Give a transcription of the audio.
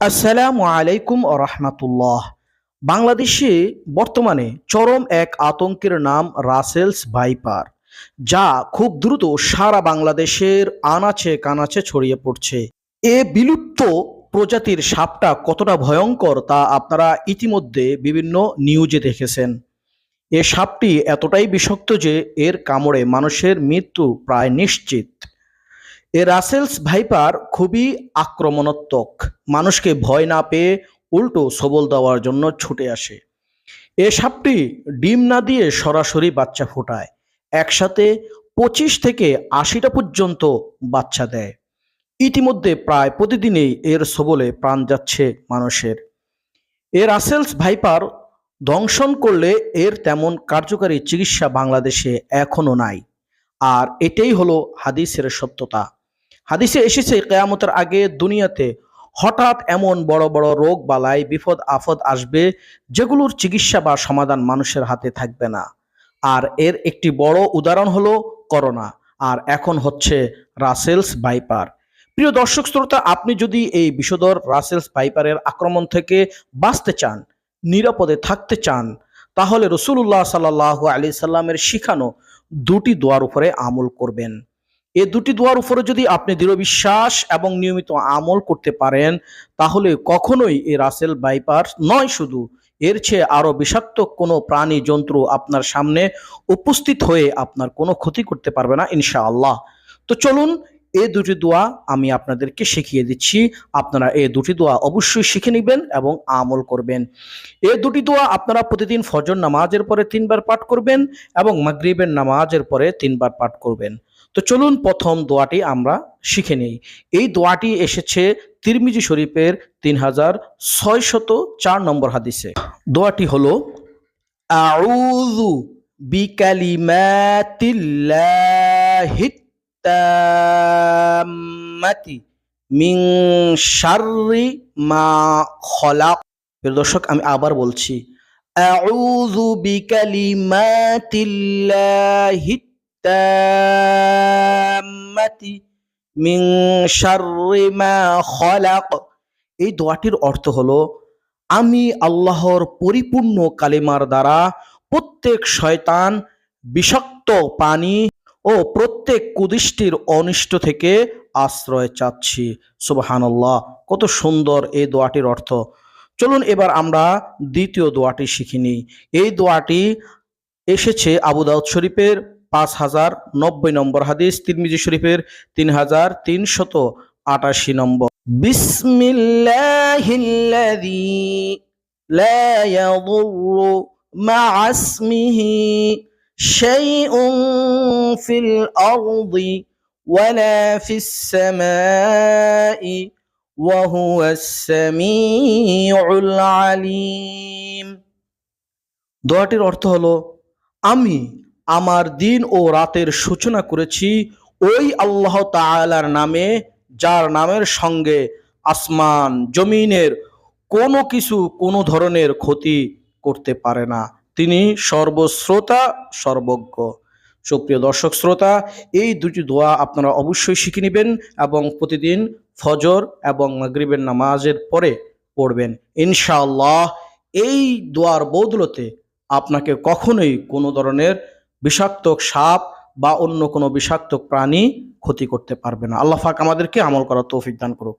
আসসালামু আলাইকুম রহমাতুল্লাহ। বাংলাদেশে বর্তমানে চরম এক আতঙ্কের নাম রাসেলস ভাইপার, যা খুব দ্রুত সারা বাংলাদেশের আনাচে কানাচে ছড়িয়ে পড়ছে। এ বিলুপ্ত প্রজাতির সাপটা কতটা ভয়ঙ্কর তা আপনারা ইতিমধ্যে বিভিন্ন নিউজে দেখেছেন। এ সাপটি এতটাই বিষাক্ত যে এর কামড়ে মানুষের মৃত্যু প্রায় নিশ্চিত। এ রাসেলস ভাইপার খুবই আক্রমণাত্মক। মানুষকে ভয় না পেয়ে উল্টো সবল দেওয়ার জন্য ছুটে আসে। এ সাপটি ডিম না দিয়ে সরাসরি বাচ্চা ফোটায়। একসাথে পঁচিশ থেকে আশিটা পর্যন্ত বাচ্চা দেয়। ইতিমধ্যে প্রায় প্রতিদিনই এর সবলে প্রাণ যাচ্ছে মানুষের। এ রাসেলস ভাইপার দংশন করলে এর তেমন কার্যকারী চিকিৎসা বাংলাদেশে এখনও নাই। আর এটাই হলো হাদিসের সত্যতা। হাদিসে এসেছে, কেয়ামতের আগে দুনিয়াতে হঠাৎ এমন বড় বড় রোগ, বালাই, বিপদ আফদ আসবে, যেগুলোর চিকিৎসা বা সমাধান মানুষের হাতে থাকবে না। আর এর একটি বড় উদাহরণ হলো করোনা, আর এখন হচ্ছে রাসেলস ভাইপার। প্রিয় দর্শক শ্রোতা, আপনি যদি এই বিষধর রাসেলস ভাইপারের আক্রমণ থেকে বাঁচতে চান, নিরাপদে থাকতে চান, তাহলে রসুল্লাহ সাল্লাহ আলি সাল্লামের শিখানো দুটি দোয়ার উপরে আমল করবেন। এ দুটি দোয়ার উপরে যদি আপনি দৃঢ় বিশ্বাস এবং নিয়মিত আমল করতে পারেন, তাহলে কখনোই এ রাসেল বাইপার নয় শুধু, এর চেয়ে আরও বিষাক্ত কোনো প্রাণী জন্তু আপনার সামনে উপস্থিত হয়ে আপনার কোনো ক্ষতি করতে পারবে না, ইনশাআল্লাহ। তো চলুন এই দুটি দোয়া আমি আপনাদেরকে শিখিয়ে দিচ্ছি। আপনারা এই দুটি দোয়া অবশ্যই শিখে নেবেন এবং আমল করবেন। এই দুটি দোয়া আপনারা প্রতিদিন ফজর নামাজের পরে তিনবার পাঠ করবেন এবং মাগরিবের নামাজের পরে তিনবার পাঠ করবেন। তো চলুন প্রথম দোয়াটি আমরা শিখে নেই। এই দোয়াটি এসেছে তিরমিজি শরীফের তিন হাজার ছয়শত চার নম্বর হাদিসে। দোয়াটি হলো মা প্রিয় দর্শক, আমি আবার বলছি, আউযু বিকালিমাতিল্লাহিত শাররি মা খলাক এই দোয়াটির অর্থ হলো, আমি আল্লাহর পরিপূর্ণ কালিমার দ্বারা প্রত্যেক শয়তান বিষাক্ত পানি ও প্রত্যেক কুদৃষ্টির অনিষ্ট থেকে আশ্রয় চাচ্ছি। সুবহানাল্লাহ, কত সুন্দর এই দোয়াটির অর্থ। চলুন এবার আমরা দ্বিতীয় দোয়াটি শিখিনি এই দোয়াটি এসেছে আবু দাউদ শরীফের পাঁচ হাজার নব্বই নম্বর হাদিস, তিরমিজি শরীফের তিন হাজার তিনশত আটাশি নম্বর। বিসমিল্লাহিল্লাযী দোয়াটির অর্থ হলো, আমি আমার দিন ও রাতের সূচনা করেছি ওই আল্লাহ তাআলার নামে, যার নামের সঙ্গে আসমান, জমিনের কোনো কিছু কোনো ধরনের ক্ষতি করতে পারে না। তিনি সর্বশ্রোতা, সর্বজ্ঞ। সুপ্রিয় দর্শক শ্রোতা, এই দুটি দোয়া আপনারা অবশ্যই শিখে নেবেন এবং প্রতিদিন ফজর এবং মাগরিবের নামাজের পরে পড়বেন। ইনশাআল্লাহ, এই দোয়ার বদলতে আপনাকে কখনোই কোনো ধরনের বিষাক্ত সাপ বা অন্য কোনো বিষাক্ত প্রাণী ক্ষতি করতে পারবে না। আল্লাহ ফাক আমাদেরকে আমল করার তৌফিক দান করুক।